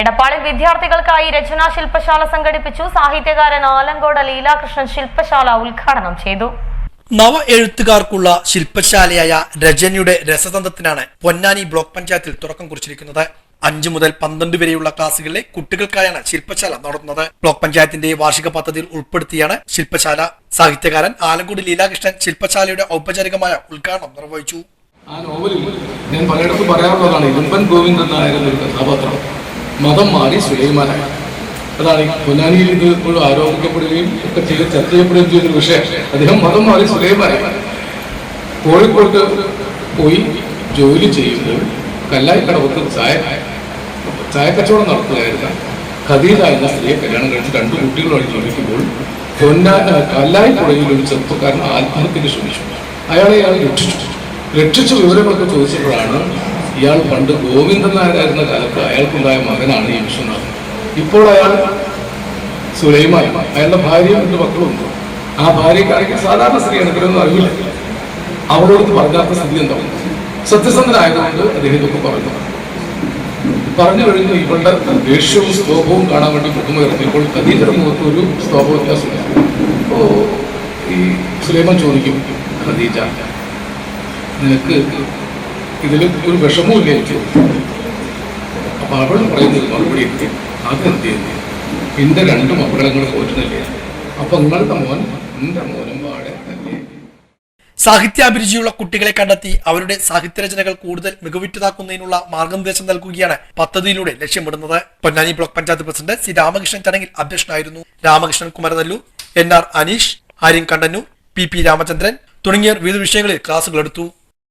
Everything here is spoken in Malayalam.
എടപ്പാളിൽ വിദ്യാർത്ഥികൾക്കായി രചനാ ശില്പശാല സംഘടിപ്പിച്ചു. സാഹിത്യകാരൻ ആലങ്കോട് ലീലാകൃഷ്ണൻ ശില്പശാല ഉദ്ഘാടനം ചെയ്തു. നവ എഴുത്തുകാർക്കുള്ള ശില്പശാലയായ രചനയുടെ രസതന്ത്രത്തിനാണ് പൊന്നാനി ബ്ലോക്ക് പഞ്ചായത്തിൽ തുടക്കം കുറിച്ചിരിക്കുന്നത്. അഞ്ചു മുതൽ പന്ത്രണ്ട് വരെയുള്ള ക്ലാസ്സുകളിലെ കുട്ടികൾക്കായാണ് ശില്പശാല നടത്തുന്നത്. ബ്ലോക്ക് പഞ്ചായത്തിന്റെ വാർഷിക പദ്ധതിയിൽ ഉൾപ്പെടുത്തിയാണ് ശില്പശാല. സാഹിത്യകാരൻ ആലങ്കോട് ലീലാകൃഷ്ണൻ ശില്പശാലയുടെ ഔപചാരികമായ ഉദ്ഘാടനം നിർവഹിച്ചു. ആ നോവലിൽ ഞാൻ പലയിടത്തും പറയാറുള്ളതാണ് ഇരുമ്പൻ ഗോവിന്ദൻ നായർ കഥാപാത്രം. മതം മാറി സുലൈമാനായി. അതാണ് പൊന്നാനിയിൽ ഇത് ഇപ്പോഴും ആരോപിക്കപ്പെടുകയും ഒക്കെ ചെയ്ത് ചർച്ച ചെയ്യപ്പെടുകയും ചെയ്തൊരു വിഷയം. അദ്ദേഹം മതം മാറി സുലൈമാനായി. കോഴിക്കോട്ട് പോയി ജോലി ചെയ്യുമ്പോൾ കല്ലായി കടവത്ത് ചായ ചായ കച്ചവടം നടത്തുകയായിരുന്ന ഖദീജ എന്ന സ്ത്രീയെ കല്യാണം കഴിച്ച് രണ്ട് കുട്ടികളുമായി ജോലിക്കുമ്പോൾ പൊന്നാ കല്ലായി പുഴയിൽ ഒരു ചെറുപ്പക്കാരൻ ആത്മഹത്യക്ക് ശ്രമിച്ചു. അയാളെ അയാൾ രക്ഷിച്ചു. രക്ഷിച്ച വിവരങ്ങളൊക്കെ ചോദിച്ചപ്പോഴാണ് ഇയാൾ പണ്ട് ഗോവിന്ദൻ നായരായിരുന്ന കാലത്ത് അയാൾക്കുണ്ടായ മകനാണ് ഈ വിശ്വനാഥ് ഇപ്പോൾ അയാൾ സുലൈമാൻ അയാളുടെ ഭാര്യയും രണ്ട് മക്കളുമുണ്ട് ആ ഭാര്യക്കാണെങ്കിൽ സാധാരണ സ്ത്രീ ഇവരൊന്നും അറിയില്ല. അവളോട് പറഞ്ഞാത്ത സ്ഥിതി എന്താവും സത്യസന്ധനായതുകൊണ്ട് അദ്ദേഹം ഇതൊക്കെ പറഞ്ഞു. പറഞ്ഞു കഴിഞ്ഞു ഇവളുടെ ദേഷ്യവും സ്തോഭവും കാണാൻ വേണ്ടി മുഖമുയർത്തിയപ്പോൾ ഖദീജയുടെ മുഖത്ത് ഒരു സ്തോഭ വ്യത്യാസമില്ല ഈ സുലൈമാൻ ചോദിക്കും ഖദീജ നിനക്ക് ഇതിൽ ഒരു വിഷമവും എനിക്ക് അപ്പൊ അവൾ പറയുന്നത് മറുപടി എത്തി അത് എന്ത് ചെയ്യുന്നു? എന്റെ രണ്ട് മക്കളെ നിങ്ങൾ പോറ്റുന്നില്ലേ? അപ്പൊ നിങ്ങളുടെ മോൻ എന്റെ മോനും തന്നെ. സാഹിത്യാഭിരുചിയുള്ള കുട്ടികളെ കണ്ടെത്തി അവരുടെ സാഹിത്യരചനകൾ കൂടുതൽ മികവുറ്റതാക്കുന്നതിനുള്ള മാർഗനിർദ്ദേശം നൽകുകയാണ് പദ്ധതിയിലൂടെ ലക്ഷ്യമിടുന്നത്. Ponnani block panchayat president C Ramakrishnan ചടങ്ങിൽ അധ്യക്ഷനായിരുന്നു. Ramakrishnan Kumaranellur N R Aneesh Aryan Kandannur P P Ramachandran തുടങ്ങിയവർ വിവിധ വിഷയങ്ങളിൽ ക്ലാസുകൾ എടുത്തു.